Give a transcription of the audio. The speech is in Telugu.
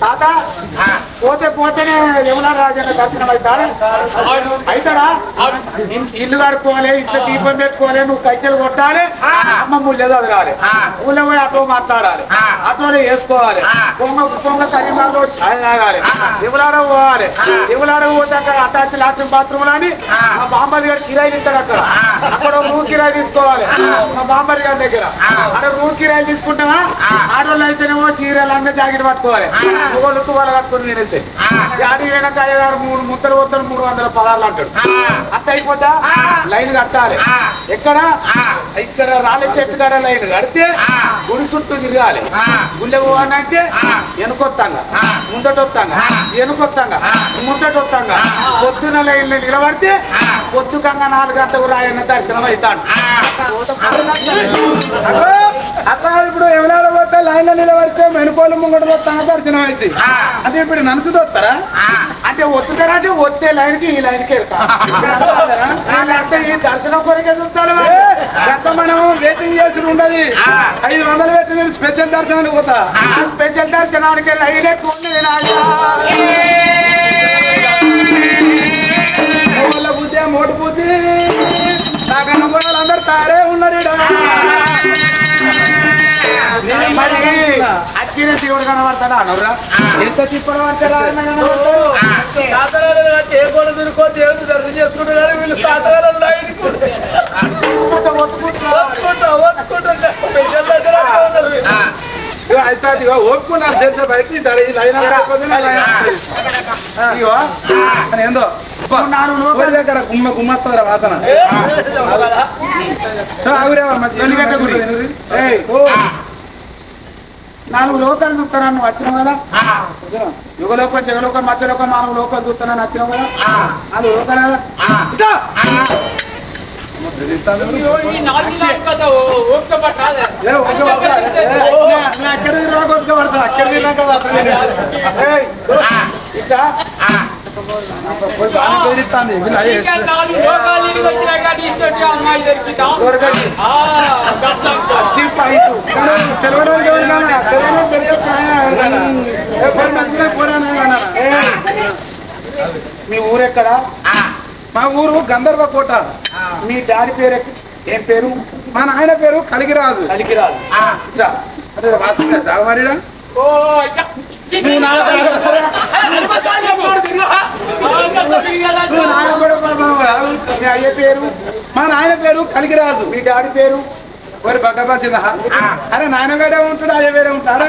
తాత పోతే పోతేనే యమునా రాజన్న దర్శనం అవుతాడు. అవుతాడా? ఇల్లు కడుక్కోవాలి ఇంట్లో దీపం పెట్టుకోవాలి నువ్వు కట్టెలు కొట్టాలి అమ్మ ముళ్ళ చదరాలి ఊళ్ళో పోయి ఆటో మాట్లాడాలి ఆటోలో వేసుకోవాలి పొంగ పొంగ కరీంబాలో ఛాయ్ తాగాలి శివలాడ పోవాలి శివలాడ పోతే అక్కడ అటాచ్ లాట్రిన్ బాత్రూమ్ అని మా బాంబర్ గారు కిరాయి ఇస్తాడు అక్కడ. అక్కడ రూమ్ కిరాయి తీసుకోవాలి మా బాంబర్ గారి దగ్గర. అక్కడ రూమ్ కిరాయి తీసుకుంటావా? ఆడవాళ్ళు అయితేనేమో చీరలు అంగ జాకెట్ పట్టుకోవాలి. ఒకళ్ళు తువాలు కట్టుకుని నేను వెళ్తే. ఆడి వెనక అయ్యగారు మూడు ముద్దలు పోతాడు మూడు వందల పదార్లు అంటాడు. అంత అయిపోతా లైన్ కట్టాలి. ఎక్కడ? ఇక్కడ రాళ్ళ చెట్టు కాడ లైన్ కడితే గుడి చుట్టూ తిరగాలి. గుళ్ళె పోవాలంటే వెనుకొత్తాంగా. ముందటొత్తాంగా. వెనుకొత్తాంగా. ముందటొత్తాంగా. పొద్దున లైన్ నిలబడితే పొద్దుకంగా నాలుగు గంటలకు రాయన్న దర్శనం అవుతాడు. లో నిలబడితే మెనుకోలు ముంగట వస్తాను దర్శనం అయితే అంటే ఇప్పుడు నన్సు వస్తారా అంటే ఒత్తుతారా అంటే ఒత్తే లైన్కి ఈ లైన్కి అంటే ఈ దర్శనం కొరకే చూస్తారు గత మనం వెయిటింగ్ చేసి ఉండదు. ఐదు వందలు పెట్టి నేను స్పెషల్ దర్శనానికి పోతా. స్పెషల్ దర్శనానికి లైన్ ఎక్కువ వాళ్ళ బుద్ధి మోటు బుద్ధి? నాకన్న వాళ్ళందరూ తారే ఉన్నారు అక్కిన శివుడు కనబడతాడా అనవరా ఎంత తిప్పడం అంటే రాజన్న కనబడతాడు. ఇగో అయితే ఇగో ఒప్పుకున్నారు చేసే బయట ఈ దరి- ఈ లైన్. ఇగో ఏందో? దగ్గర గుమ్మ గుమ్మత్తదర వాసన? సో ఆగురేవా మంచి గురి ఏయ్, ఓ. నాలుగు లోకాలు చూస్తాను నువ్వు వచ్చినావు కదా? యుగలోకం జగలోకం మధ్యలోకం నాలుగు లోకాలు చూస్తానని వచ్చినావు కదా? నాలుగు లోకాలు కదా? అక్కడికి రాక ఒక్క పడతా. అక్కడికి రాక అట్లనే లేదు. ఏయ్, ఇట్లా పోయి బాగానే బెదిరిస్తాంది. వీళ్ళు అయ్యే దొరకదు. మీ ఊరెక్కడ మా ఊరు గంధర్వ కోట. మీ డాడీ పేరు ఏం పేరు? మా నాయన పేరు కలిగిరాజు. కలిగిరాజు. అరే నువ్వు అయ్య పేరు? మా నాయన పేరు కలిగిరాజు. మీ డాడీ పేరు? ఒరి చిన్న అరే నాయన వేరే ఉంటాడు అయ్య వేరే ఉంటాడు